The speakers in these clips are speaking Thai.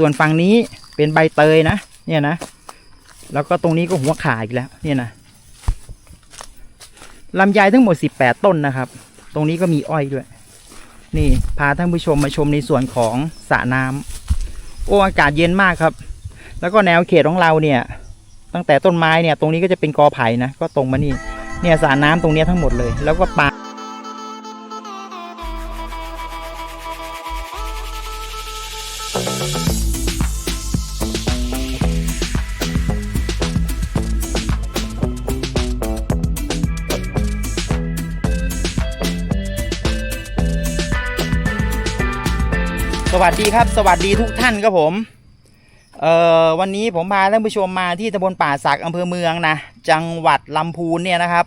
ส่วนฝั่งนี้เป็นใบเตยนะ เนี่ยนะ แล้วก็ตรงนี้ก็หัวขาอีกแล้ว เนี่ยนะลำไยทั้งหมด 18 ต้นนะครับ ตรงนี้ก็มีอ้อยด้วย นี่พาท่านผู้ชมมาชมในส่วนของสระน้ำโอ้อากาศเย็นมากครับ แล้วก็แนวเขตของเราเนี่ย ตั้งแต่ต้นไม้เนี่ย ตรงนี้ก็จะเป็นกอไผ่นะ ก็ตรงมานี่ เนี่ยสระน้ำตรงเนี้ยทั้งหมดเลย แล้วก็ปลา วัสดีครับ สวัสดีทุกท่านครับผมเอ่อวันนี้ผมพาท่านผู้ชมมาที่ตำบลป่าสักอำเภอเมืองนะจังหวัดลำพูนเนี่ยนะครับ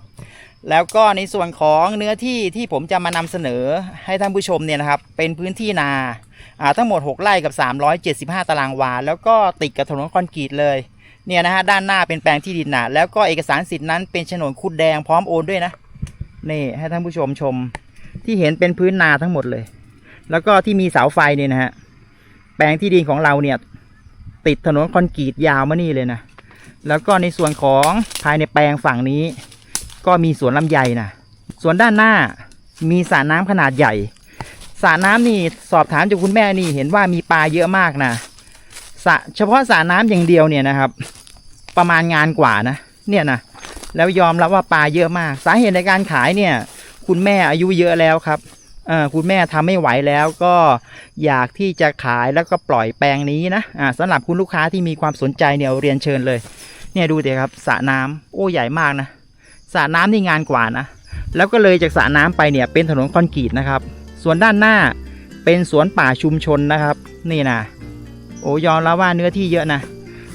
แล้วก็ในส่วนของเนื้อที่ที่ผมจะมานำเสนอให้ท่านผู้ชมเนี่ยนะครับ เป็นพื้นที่นาอ่าทั้งหมด 6 ไร่กับ 375 ตารางวา แล้วก็ติดกับถนนคอนกรีตเลยเนี่ยนะฮะด้านหน้าเป็นแปลงที่ดินนะแล้วก็เอกสารสิทธิ์นั้นเป็นโฉนดคุดแดงพร้อมโอนด้วยนะนี่ให้ท่านผู้ชมชมที่เห็นเป็นพื้นนาทั้งหมดเลย แล้วก็ที่มีเสาไฟเนี่ยนะฮะ แปลงที่ดินของเราเนี่ย ติดถนนคอนกรีตยาวมานี่เลยนะ แล้วก็ในส่วนของภายในแปลงฝั่งนี้ ก็มีสวนลำไยนะส่วนด้านหน้ามีสระน้ำขนาดใหญ่สระน้ำนี่สอบถามจากคุณแม่นี่เห็นว่ามีปลาเยอะมากนะสระเฉพาะสระน้ำอย่างเดียวเนี่ยนะครับ ประมาณงานกว่านะเนี่ยนะแล้วยอมรับว่าปลาเยอะมาก สาเหตุในการขายเนี่ย คุณแม่อายุเยอะแล้วครับ คุณแม่ทำไม่ไหวแล้วก็อยากที่จะขายแล้วก็ปล่อยแปลงนี้นะอ่าสำหรับคุณลูกค้าที่มีความสนใจเนี่ยเรียนเชิญเลย เนี่ยดูเดี๋ยวครับสระน้ำโอ้ใหญ่มากนะสระน้ำนี่งานกว่านะแล้วก็เลยจากสระน้ำไปเนี่ยเป็นถนนคอนกรีตนะครับ ส่วนด้านหน้าเป็นสวนป่าชุมชนนะครับ นี่นะโอ้ยอมแล้วว่าเนื้อที่เยอะนะ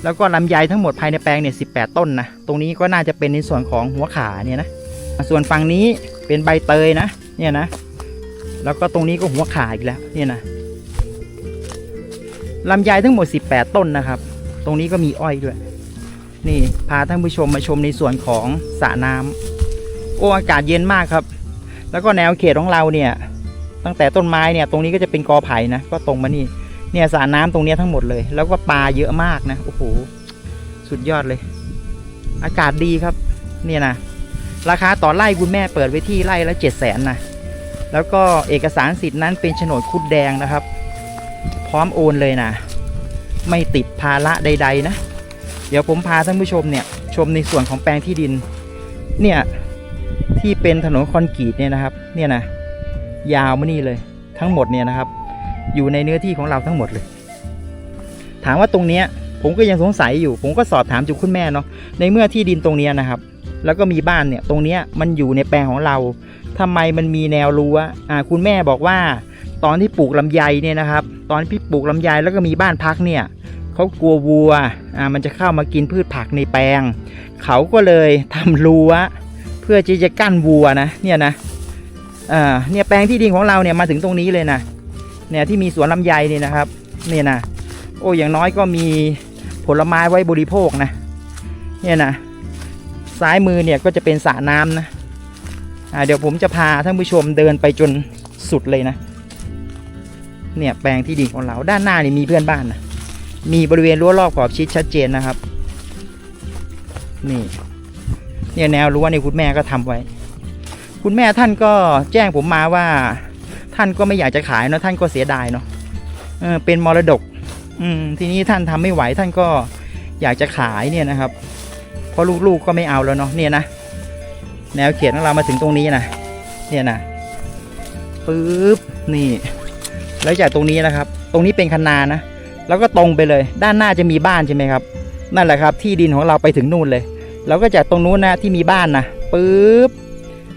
แล้วก็ลำไยทั้งหมดภายในแปลงเนี่ยสิต้นนะตรงนี้ก็น่าจะเป็นในส่วนของหัวขาเนี่ยนะส่วนฝั่งนี้เป็นใบเตยนะ เนี่ยนะ แล้วก็ตรงนี้ก็หัวขาอีกแล้วเนี่ยนะลำไยทั้งหมด 18 ต้นนะครับ ตรงนี้ก็มีอ้อยด้วย นี่พาท่านผู้ชมมาชมในส่วนของสระน้ำโอ้อากาศเย็นมากครับ แล้วก็แนวเขตของเราเนี่ย ตั้งแต่ต้นไม้เนี่ย ตรงนี้ก็จะเป็นกอไผ่นะ ก็ตรงมานี่ เนี่ยสระน้ำตรงเนี้ยทั้งหมดเลย แล้วก็ปลาเยอะมากนะ โอ้โห สุดยอดเลย อากาศดีครับ เนี่ยนะ ราคาต่อไร่คุณแม่เปิดไว้ที่ไร่ละเจ็ดแสนนะ แล้วก็เอกสารสิทธิ์นั้นเป็นโฉนดคุดแดงนะครับ พร้อมโอนเลยนะ ไม่ติดภาระใด ๆ นะ เดี๋ยวผมพาท่านผู้ชมเนี่ยชมในส่วนของแปลงที่ดิน เนี่ยที่เป็นถนนคอนกรีตเนี่ยนะครับ เนี่ยนะยาวมานี่เลย ทั้งหมดเนี่ยนะครับ อยู่ในเนื้อที่ของเราทั้งหมดเลย ถามว่าตรงเนี้ยผมก็ยังสงสัยอยู่ ผมก็สอบถามจากคุณแม่เนาะในเมื่อที่ดินตรงเนี้ยนะครับ แล้วก็มีบ้านเนี่ยตรงเนี้ยมันอยู่ในแปลงของเรา ทำไมมันมีแนวรั้วอ่าคุณแม่บอกว่า ตอนที่ปลูกลำไยเนี่ยนะครับ ตอนที่ปลูกลำไยแล้วก็มีบ้านพักเนี่ยเขากลัววัวอ่ามันจะเข้ามากินพืชผักในแปลง เขาก็เลยทำรั้ว เพื่อที่จะกั้นวัวนะเนี่ยนะอ่าเนี่ยแปลงที่ดินของเราเนี่ยมาถึงตรงนี้เลยนะเนี่ยที่มีสวนลำไยเนี่ยนะครับเนี่ยนะโอ้อย่างน้อยก็มีผลไม้ไว้บริโภคนะเนี่ยนะซ้ายมือเนี่ยก็จะเป็นสระน้ำนะ เดี๋ยวผมจะพาท่านผู้ชมเดินไปจนสุดเลยนะ เนี่ยแปลงที่ดินของเราด้านหน้านี่มีเพื่อนบ้านนะมีบริเวณรั้วรอบขอบชิดชัดเจนนะครับ นี่เนี่ยแนวรั้วนี่คุณแม่ก็ทำไว้ คุณแม่ท่านก็แจ้งผมมาว่า ท่านก็ไม่อยากจะขายเนาะท่านก็เสียดายเนาะเออเป็นมรดก อืมทีนี้ท่านทำไม่ไหวท่านก็อยากจะขายเนี่ยนะครับเพราะลูกๆก็ไม่เอาแล้วเนาะเนี่ยนะ แนวเขียนของเรามาถึงตรงนี้นะเนี่ยนะปึ๊บนี่ แล้วจากตรงนี้นะครับ ตรงนี้เป็นคันนานะ แล้วก็ตรงไปเลย ด้านหน้าจะมีบ้านใช่ไหมครับ นั่นแหละครับ ที่ดินของเราไปถึงนู่นเลย แล้วก็จากตรงนู้นนะที่มีบ้านนะปึ๊บ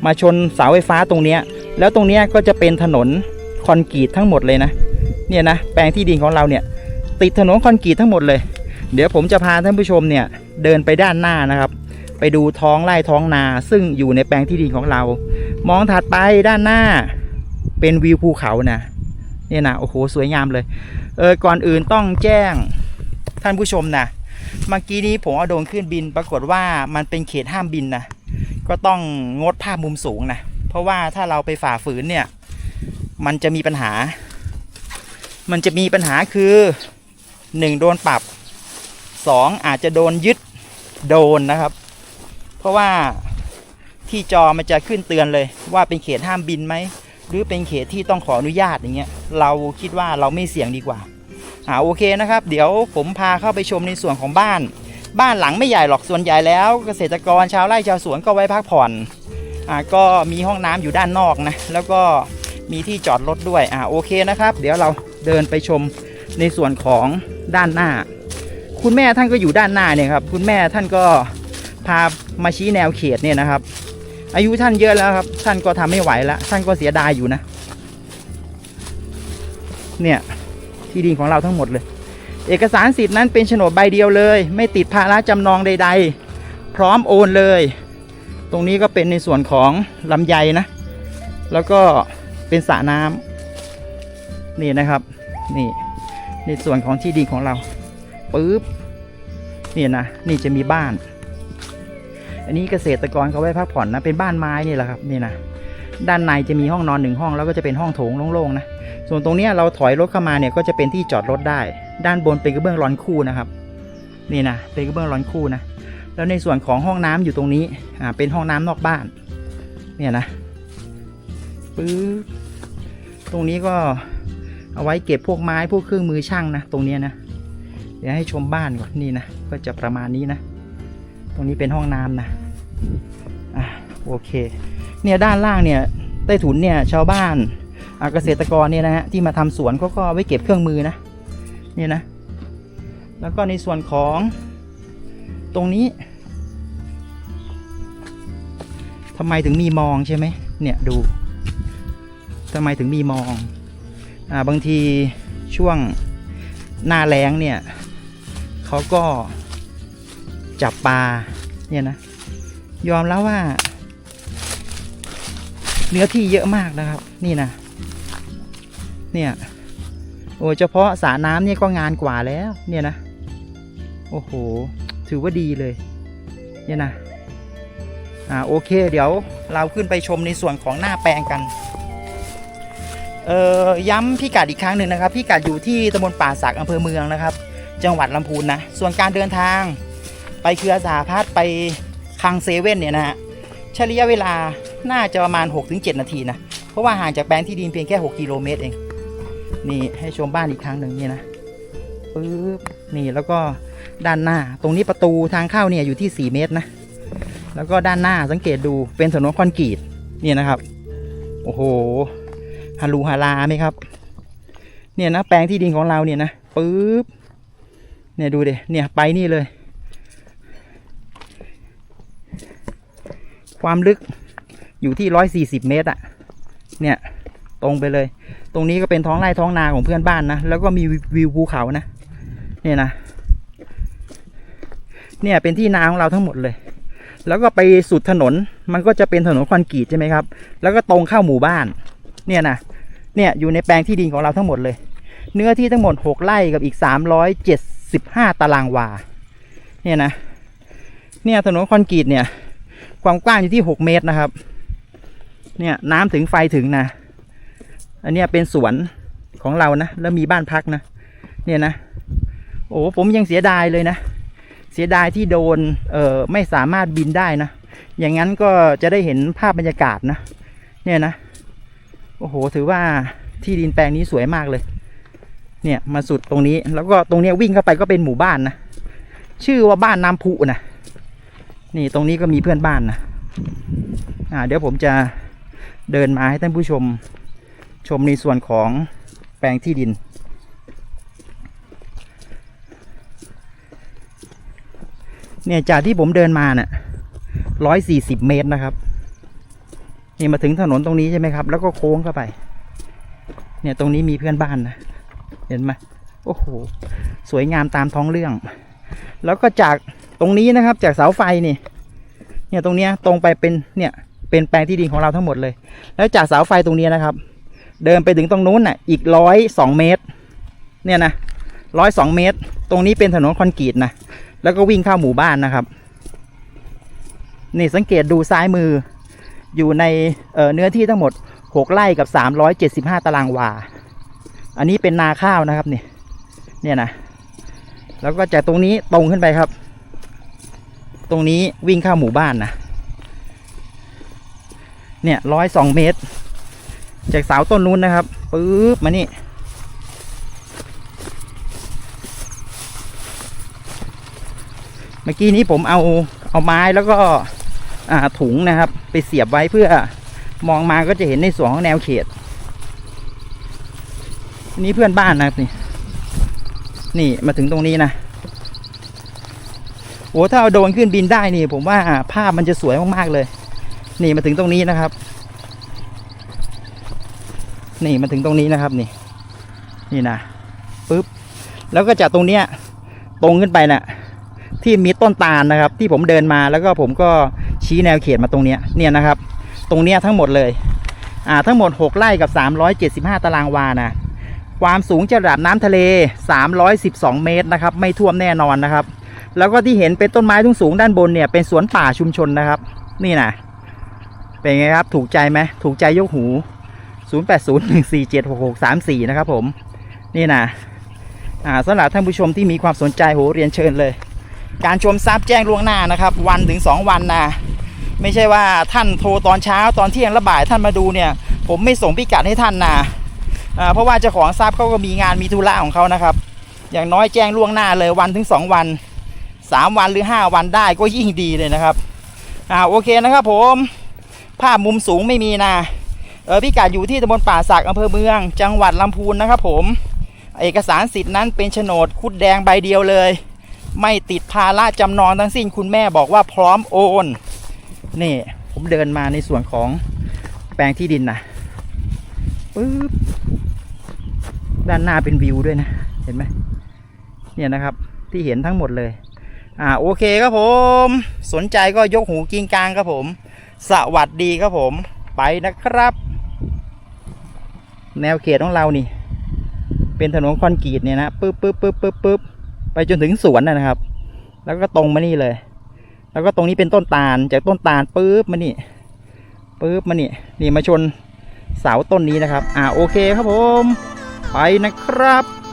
มาชนเสาไฟฟ้าตรงเนี้ย แล้วตรงเนี้ยก็จะเป็นถนนคอนกรีตทั้งหมดเลยนะ เนี่ยนะแปลงที่ดินของเราเนี่ย ติดถนนคอนกรีตทั้งหมดเลย เดี๋ยวผมจะพาท่านผู้ชมเนี่ยเดินไปด้านหน้านะครับ ไปดูท้องไร่ท้องนา ซึ่งอยู่ในแปลงที่ดินของเรา มองถัดไปด้านหน้าเป็นวิวภูเขานะเนี่ยนะโอ้โหสวยงามเลยเออก่อนอื่นต้องแจ้งท่านผู้ชมนะเมื่อกี้นี้ผมเอาโดรนขึ้นบิน ปรากฏว่ามันเป็นเขตห้ามบินนะก็ต้องงดภาพมุมสูงนะเพราะว่าถ้าเราไปฝ่าฝืนเนี่ย มันจะมีปัญหา มันจะมีปัญหาคือหนึ่งโดนปรับสองอาจจะโดนยึดโดนนะครับ ราะว่าที่จอมันจะขึ้นเตือนเลย ว่าเป็นเขตห้ามบินไหม หรือเป็นเขตที่ต้องขออนุญาตอย่างเงี้ยเราคิดว่าเราไม่เสี่ยงดีกว่าอ่าโอเคนะครับ เดี๋ยวผมพาเข้าไปชมในส่วนของบ้าน บ้านหลังไม่ใหญ่หรอกส่วนใหญ่แล้ว เกษตรกรชาวไร่ชาวสวนก็ไว้พักผ่อนอ่าก็มีห้องน้ำอยู่ด้านนอกนะแล้วก็มีที่จอดรถด้วยอ่าโอเคนะครับ เดี๋ยวเราเดินไปชมในส่วนของด้านหน้า คุณแม่ท่านก็อยู่ด้านหน้าเนี่ยครับคุณแม่ท่านก็ พามาชี้แนวเขตเนี่ยนะครับ อายุท่านเยอะแล้วครับ ท่านก็ทำไม่ไหวแล้วท่านก็เสียดายอยู่นะ เนี่ยที่ดินของเราทั้งหมดเลย เอกสารสิทธิ์นั้นเป็นโฉนดใบเดียวเลย ไม่ติดภาระจำนองใด ๆ พร้อมโอนเลย ตรงนี้ก็เป็นในส่วนของลำไยนะ แล้วก็เป็นสระน้ำนี่นะครับ นี่ในส่วนของที่ดินของเราปึ๊บนี่นะ นี่จะมีบ้าน อันนี้เกษตรกรเขาไว้พักผ่อนนะ เป็นบ้านไม้นี่แหละครับนี่นะด้านในจะมีห้องนอนหนึ่งห้องแล้วก็จะเป็นห้องโถงโล่งๆนะส่วนตรงนี้เราถอยรถเข้ามาเนี่ยก็จะเป็นที่จอดรถได้ ด้านบนเป็นกระเบื้องร้อนคู่นะครับ นี่นะเป็นกระเบื้องร้อนคู่นะแล้วในส่วนของห้องน้ำอยู่ตรงนี้อ่าเป็นห้องน้ำนอกบ้าน เนี่ยนะปึ๊บตรงนี้ก็เอาไว้เก็บพวกไม้พวกเครื่องมือช่างนะตรงนี้นะเดี๋ยวให้ชมบ้านก่อนนี่นะก็จะประมาณนี้นะ ตรงนี้เป็นห้องน้ำนะ อะโอเค เนี่ยด้านล่างเนี่ยใต้ถุนเนี่ยชาวบ้านอะเกษตรกรเนี่ยนะฮะที่มาทำสวนเขาก็ไว้เก็บเครื่องมือนะเนี่ยนะ แล้วก็ในส่วนของตรงนี้ทำไมถึงมีมองใช่ไหมเนี่ยดูทำไมถึงมีมองอ่าบางทีช่วงหน้าแล้งเนี่ยเขาก็จับปลาเนี่ยนะ ยอมแล้วว่า เนื้อที่เยอะมากนะครับ นี่นะเนี่ยโอ้เฉพาะสระน้ำเนี่ยก็งานกว่าแล้ว เนี่ยนะ โอ้โห ถือว่าดีเลย เนี่ยนะ อ่าโอเค เดี๋ยวเราขึ้นไปชมในส่วนของหน้าแปลงกัน เอ่อย้ำพิกัดอีกครั้งหนึ่งนะครับพิกัดอยู่ที่ตำบลป่าสักอำเภอเมืองนะครับ จังหวัดลำพูนนะ ส่วนการเดินทาง ไปเครือสาพัฒไป คังเซเว่นเนี่ยนะฮะใช้ระยะเวลาน่าจะประมาณ 6-7 นาทีนะ เพราะว่าห่างจากแปลงที่ดินเพียงแค่ 6 กิโลเมตรเอง นี่ให้ชมบ้านอีกครั้งหนึ่งนี่นะปึ๊บนี่แล้วก็ด้านหน้า ตรงนี้ประตูทางเข้าเนี่ยอยู่ที่ 4 เมตรนะ แล้วก็ด้านหน้าสังเกตดูเป็นถนนคอนกรีตเนี่ยนะครับ โอ้โหฮารูฮาราไหมครับ เนี่ยนะแปลงที่ดินของเราเนี่ยนะปึ๊บเนี่ยดูเดเนี่ยไปนี่เลย ความลึกอยู่ที่ร้อยสี่สิบเมตรอะเนี่ยตรงไปเลย ตรงนี้ก็เป็นท้องไร่ท้องนาของเพื่อนบ้านนะ แล้วก็มีวิวภูเขานะ เนี่ยนะ เนี่ยเป็นที่นาของเราทั้งหมดเลย แล้วก็ไปสุดถนน มันก็จะเป็นถนนคอนกรีตใช่ไหมครับ แล้วก็ตรงเข้าหมู่บ้าน เนี่ยนะ เนี่ยอยู่ในแปลงที่ดินของเราทั้งหมดเลย เนื้อที่ทั้งหมดหกไร่กับอีกสามร้อยเจ็ดสิบห้าตารางวา เนี่ยนะ เนี่ยถนนคอนกรีตเนี่ย ความกว้างอยู่ที่หกเมตรนะครับ เนี่ยน้ำถึงไฟถึงนะ อันเนี้ยเป็นสวนของเรานะ แล้วมีบ้านพักนะ เนี่ยนะ โอ้ผมยังเสียดายเลยนะ เสียดายที่โดน เอ่อ ไม่สามารถบินได้นะ อย่างนั้นก็จะได้เห็นภาพบรรยากาศนะ เนี่ยนะ โอ้โห ถือว่าที่ดินแปลงนี้สวยมากเลย เนี่ย มาสุดตรงนี้ แล้วก็ตรงเนี้ยวิ่งเข้าไปก็เป็นหมู่บ้านนะ ชื่อว่าบ้านน้ำพุนะ นี่ตรงนี้ก็มีเพื่อนบ้านนะอ่าเดี๋ยวผมจะเดินมาให้ท่านผู้ชมชมในส่วนของแปลงที่ดิน เนี่ยจากที่ผมเดินมาเนี่ยร้อยสี่สิบเมตรนะครับ นี่มาถึงถนนตรงนี้ใช่ไหมครับ แล้วก็โค้งเข้าไป เนี่ยตรงนี้มีเพื่อนบ้านนะ เห็นไหมโอ้โห สวยงามตามท้องเรื่อง แล้วก็จาก ตรงนี้นะครับ จากเสาไฟนี่เนี่ยตรงเนี้ยตรงไปเป็นเนี่ยเป็นแปลงที่ดินของเราทั้งหมดเลย แล้วจากเสาไฟตรงนี้นะครับ เดินไปถึงตรงนู้นน่ะ อีกร้อยสองเมตร เนี่ยนะร้อยสองเมตร ตรงนี้เป็นถนนคอนกรีตนะแล้วก็วิ่งเข้าหมู่บ้านนะครับนี่สังเกตดูซ้ายมือ อยู่ในเอ่อเนื้อที่ทั้งหมด 6 ไร่กับ 375 ตารางวา อันนี้เป็นนาข้าวนะครับนี่เนี่ยนะ แล้วก็จากตรงนี้ตรงขึ้นไปครับ ตรงนี้วิ่งเข้าหมู่บ้านนะ เนี่ยร้อยสองเมตร จากเสาต้นนู้นนะครับปึ๊บมานี่ เมื่อกี้นี้ผมเอาเอาไม้แล้วก็ถุงนะครับ ไปเสียบไว้เพื่อมองมาก็จะเห็นในส่วนของแนวเขต นี่เพื่อนบ้านนะครับนี่ นี่มาถึงตรงนี้นะ โอ้ถ้าเอาโดนขึ้นบินได้นี่ ผมว่าภาพมันจะสวยมากๆเลย นี่มาถึงตรงนี้นะครับ นี่มาถึงตรงนี้นะครับนี่ นี่นะปึ๊บแล้วก็จากตรงเนี้ย ตรงขึ้นไปน่ะ ที่มีต้นตาลนะครับ ที่ผมเดินมาแล้วก็ผมก็ชี้แนวเขตมาตรงเนี้ยเนี่ยนะครับ ตรงเนี้ยทั้งหมดเลย อ่าทั้งหมด 6ไร่กับ 375 ตารางวานะความสูงจากระดับน้ำทะเล 312 เมตรนะครับ ไม่ท่วมแน่นอนนะครับ แล้วก็ที่เห็นเป็นต้นไม้ทุ่งสูงด้านบนเนี่ยเป็นสวนป่าชุมชนนะครับ นี่นะเป็นไงครับถูกใจไหมถูกใจยกหู 0801476634 นะครับผม นี่นะอ่าสำหรับท่านผู้ชมที่มีความสนใจโหเรียนเชิญเลย การชมทราบแจ้งล่วงหน้านะครับ วันถึง 2 วันนะไม่ใช่ว่าท่านโทรตอนเช้าตอนเที่ยงและบ่ายท่านมาดูเนี่ย ผมไม่ส่งพิกัดให้ท่านนะอ่าเพราะว่าเจ้าของทราบเขาก็มีงานมีธุระของเขานะครับ อย่างน้อยแจ้งล่วงหน้าเลยวันถึง 2 วัน 3 วันหรือ 5 วันได้ก็ยิ่งดีเลยนะครับอ่าโอเคนะครับผม ภาพมุมสูงไม่มีนะเออพิกัดอยู่ที่ตำบลป่าสักอำเภอเมือง จังหวัดลำพูนนะครับผม เอกสารสิทธิ์นั้นเป็นโฉนดคุดแดงใบเดียวเลย ไม่ติดภาระจำนองทั้งสิ้นคุณแม่บอกว่าพร้อมโอนนี่ผมเดินมาในส่วนของแปลงที่ดินนะปึ๊บด้านหน้าเป็นวิวด้วยนะ เห็นไหมเนี่ยนะครับที่เห็นทั้งหมดเลย อ่าโอเคครับผม สนใจก็ยกหูกิงกลางครับผม สวัสดีครับผม ไปนะครับ แนวเขตของเรานี่ เป็นถนนคอนกรีตเนี่ยนะปึ๊บปึ๊บปึ๊บปึ๊บปึ๊บไปจนถึงสวนนะนะครับ แล้วก็ตรงมานี่เลย แล้วก็ตรงนี้เป็นต้นตาล จากต้นตาลปึ๊บมานี่ปึ๊บมานี่นี่มาชนเสาต้นนี้นะครับ อ่าโอเคครับผม ไปนะครับ「